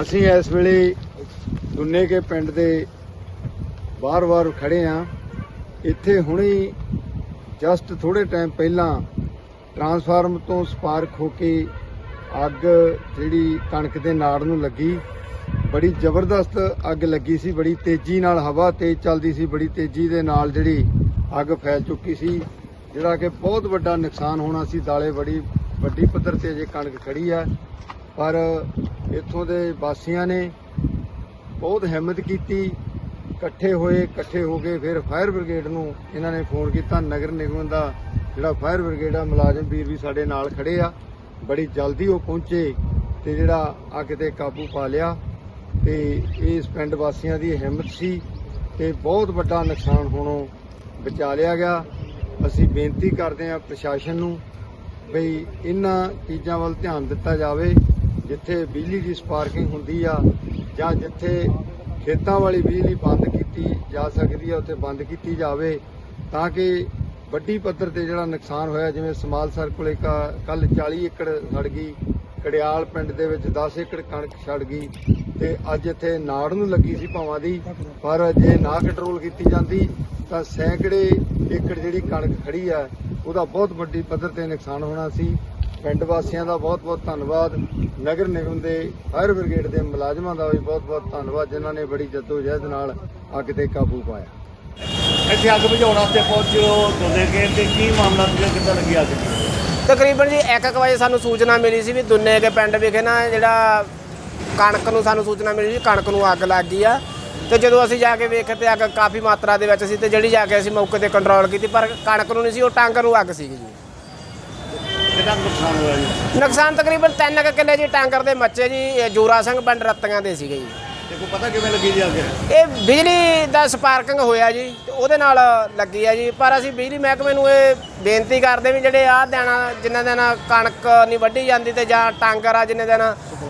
ਅਸੀਂ ਇਸ ਵੇਲੇ ਦੁੰਨੇ ਕੇ ਪਿੰਡ ਦੇ ਬਾਰ-ਬਾਰ ਖੜੇ ਆ। ਇੱਥੇ ਹੁਣੇ ਜਸਟ ਥੋੜੇ ਟਾਈਮ ਪਹਿਲਾਂ ਟਰਾਂਸਫਾਰਮ ਤੋਂ ਸਪਾਰਕ ਹੋ ਕੇ ਅੱਗ ਜਿਹੜੀ ਕਣਕ ਦੇ ਨਾੜ ਨੂੰ ਲੱਗੀ। ਬੜੀ ਜ਼ਬਰਦਸਤ ਅੱਗ ਲੱਗੀ ਸੀ, ਬੜੀ ਤੇਜ਼ੀ ਨਾਲ ਹਵਾ ਤੇਜ਼ ਚੱਲਦੀ ਸੀ, ਬੜੀ ਤੇਜ਼ੀ ਦੇ ਨਾਲ ਜਿਹੜੀ ਅੱਗ ਫੈਲ ਚੁੱਕੀ ਸੀ। ਜਿਹੜਾ ਕਿ ਬਹੁਤ ਵੱਡਾ ਨੁਕਸਾਨ ਹੋਣਾ ਸੀ, ਦਾਲੇ ਬੜੀ ਵੱਡੀ ਪੱਧਰ ਤੇ ਅਜੇ ਕਣਕ ਖੜੀ ਹੈ ਪਰ ਇੱਥੋਂ ਦੇ ਵਾਸੀਆਂ ਨੇ ਬਹੁਤ ਹਿੰਮਤ ਕੀਤੀ। ਇਕੱਠੇ ਹੋਏ, ਇਕੱਠੇ ਹੋ ਕੇ ਫਿਰ ਫਾਇਰ ਬ੍ਰਿਗੇਡ ਨੂੰ ਇਹਨਾਂ ਨੇ ਫੋਨ ਕੀਤਾ। ਨਗਰ ਨਿਗਮ ਦਾ ਜਿਹੜਾ ਫਾਇਰ ਬ੍ਰਿਗੇਡ ਆ, ਮੁਲਾਜ਼ਮ ਵੀਰ ਵੀ ਸਾਡੇ ਨਾਲ ਖੜੇ ਆ। ਬੜੀ ਜਲਦੀ ਉਹ ਪਹੁੰਚੇ ਤੇ ਜਿਹੜਾ ਅੱਗ ਤੇ ਕਾਬੂ ਪਾ ਲਿਆ ਤੇ ਇਸ ਪਿੰਡ ਵਾਸੀਆਂ ਦੀ ਹਿੰਮਤ ਸੀ ਤੇ ਬਹੁਤ ਵੱਡਾ ਨੁਕਸਾਨ ਹੋਣੋਂ ਬਚਾ ਲਿਆ ਗਿਆ। ਅਸੀਂ ਬੇਨਤੀ ਕਰਦੇ ਹਾਂ ਪ੍ਰਸ਼ਾਸਨ ਨੂੰ ਬਈ ਇਹਨਾਂ ਚੀਜ਼ਾਂ ਵੱਲ ਧਿਆਨ ਦਿੱਤਾ ਜਾਵੇ, ਜਿੱਥੇ ਬਿਜਲੀ ਦੀ ਸਪਾਰਕਿੰਗ ਹੁੰਦੀ ਆ, ਜਾਂ ਜਿੱਥੇ ਖੇਤਾਂ ਵਾਲੀ ਬਿਜਲੀ ਬੰਦ ਕੀਤੀ ਜਾ ਸਕਦੀ ਆ, ਉੱਥੇ ਬੰਦ ਕੀਤੀ ਜਾਵੇ, ਤਾਂ ਕਿ ਵੱਡੀ ਪੱਧਰ ਤੇ ਜਿਹੜਾ ਨੁਕਸਾਨ ਹੋਇਆ, ਜਿਵੇਂ ਸਮਾਲ ਸਰ ਕੋਲੇ ਕੱਲ 40 ਏਕੜ ਸੜ ਗਈ, ਕੜਿਆਲ ਪਿੰਡ ਦੇ ਵਿੱਚ 10 ਏਕੜ ਕਣਕ ਸੜ ਗਈ, ਤੇ ਅੱਜ ਇੱਥੇ ਨਾੜ ਨੂੰ ਲੱਗੀ ਸੀ ਭਾਵਾਂ ਦੀ, ਪਰ ਜੇ ਨਾ ਕੰਟਰੋਲ ਕੀਤੀ ਜਾਂਦੀ, ਤਾਂ ਸੈਂਕੜੇ ਏਕੜ ਜਿਹੜੀ ਕਣਕ ਖੜੀ ਆ ਉਹਦਾ ਬਹੁਤ ਵੱਡੀ ਪੱਧਰ ਤੇ ਨੁਕਸਾਨ ਹੋਣਾ ਸੀ। ਪਿੰਡ ਵਾਸੀਆਂ ਦਾ ਬਹੁਤ ਬਹੁਤ ਧੰਨਵਾਦ। ਨਗਰ ਨਿਗਮ ਦੇ ਫਾਇਰ ਬ੍ਰਿਗੇਡ ਦੇ ਮੁਲਾਜ਼ਮਾਂ ਦਾ ਵੀ ਬਹੁਤ ਬਹੁਤ ਧੰਨਵਾਦ ਜਿਨ੍ਹਾਂ ਨੇ ਬੜੀ ਜਦੋਜਹਿਦ ਨਾਲ ਅੱਗ ਤੇ ਕਾਬੂ ਪਾਇਆ। ਇੱਥੇ ਅੱਗ ਬੁਝਾਉਣ ਵਾਸਤੇ ਪਹੁੰਚਿਓ ਦੋਨੇ ਕੇ ਤੇ ਕੀ ਮਾਮਲਾ ਸੀਗਾ ਕਿੱਦਾਂ ਲੱਗੀ ਅੱਗ? ਤਕਰੀਬਨ ਜੀ 1:00 ਵਜੇ ਸਾਨੂੰ ਸੂਚਨਾ ਮਿਲੀ ਸੀ ਵੀ ਦੁੰਨੇ ਕੇ ਪਿੰਡ ਵਿਖੇ ਨਾ ਜਿਹੜਾ ਕਣਕ ਨੂੰ ਸਾਨੂੰ ਸੂਚਨਾ ਮਿਲੀ ਸੀ ਕਣਕ ਨੂੰ ਅੱਗ ਲੱਗ ਗਈ ਆ। ਤੇ ਜਦੋਂ ਅਸੀਂ ਜਾ ਕੇ ਵੇਖੇ ਤੇ ਅੱਗ ਕਾਫੀ ਮਾਤਰਾ ਦੇ ਵਿੱਚ ਸੀ ਤੇ ਜਿਹੜੀ ਜਾ ਕੇ ਅਸੀਂ ਮੌਕੇ ਤੇ ਕੰਟਰੋਲ ਕੀਤੀ ਪਰ ਕਣਕ ਨੂੰ ਨਹੀਂ ਸੀ ਉਹ ਟਾਂਗਰ ਨੂੰ ਅੱਗ ਸੀਗੀ ਜੀ। ਕਿੰਨਾ ਨੁਕਸਾਨ ਹੋਇਆ ਜੀ? ਨੁਕਸਾਨ ਤਕਰੀਬਨ 3 ਕਿੱਲੇ ਜੀ ਟਾਂਗਰ ਦੇ ਮੱਚੇ ਜੀ ਜੋਰਾ ਸਿੰਘ ਪਿੰਡ ਰੱਤੀਆਂ ਦੇ ਸੀਗੇ ਜੀ। ਕੋਈ ਪਤਾ ਕਿਵੇਂ ਲੱਗੀ ਜੀ ਅੱਗ? ਇਹ ਬਿਜਲੀ ਦਾ ਸਪਾਰਕਿੰਗ ਹੋਇਆ ਜੀ ਤੇ ਉਹਦੇ ਨਾਲ ਲੱਗੀ ਆ ਜੀ ਪਰ ਅਸੀਂ ਬਿਜਲੀ ਮਹਿਕਮੇ ਨੂੰ ਇਹ ਬੇਨਤੀ ਕਰਦੇ ਵੀ ਜਿਹੜੇ ਆਹ ਦਿਨਾਂ ਜਿਨ੍ਹਾਂ ਦਿਨ ਕਣਕ ਨਹੀਂ ਵੱਢੀ ਜਾਂਦੀ ਤੇ ਜਾਂ ਟਾਂਗਰ ਆ ਜਿੰਨੇ ਦਿਨ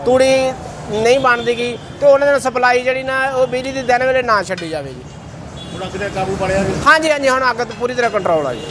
ਤੂੜੀ ਨਹੀਂ ਬਣਦੀ ਗੀ ਤੇ ਉਹਨਾਂ ਦਿਨ ਸਪਲਾਈ ਜਿਹੜੀ ਨਾ ਉਹ ਬਿਜਲੀ ਦੀ ਦਿਨ ਵੇਲੇ ਨਾ ਛੱਡੀ ਜਾਵੇ ਜੀ ਹੁਣ ਅੱਗ ਤੇ ਕਾਬੂ ਪਾਲਿਆ ਜੀ। ਹਾਂਜੀ ਹਾਂਜੀ ਹੁਣ ਅੱਗ ਤੇ ਪੂਰੀ ਤਰ੍ਹਾਂ ਕੰਟਰੋਲ ਆ ਜੀ।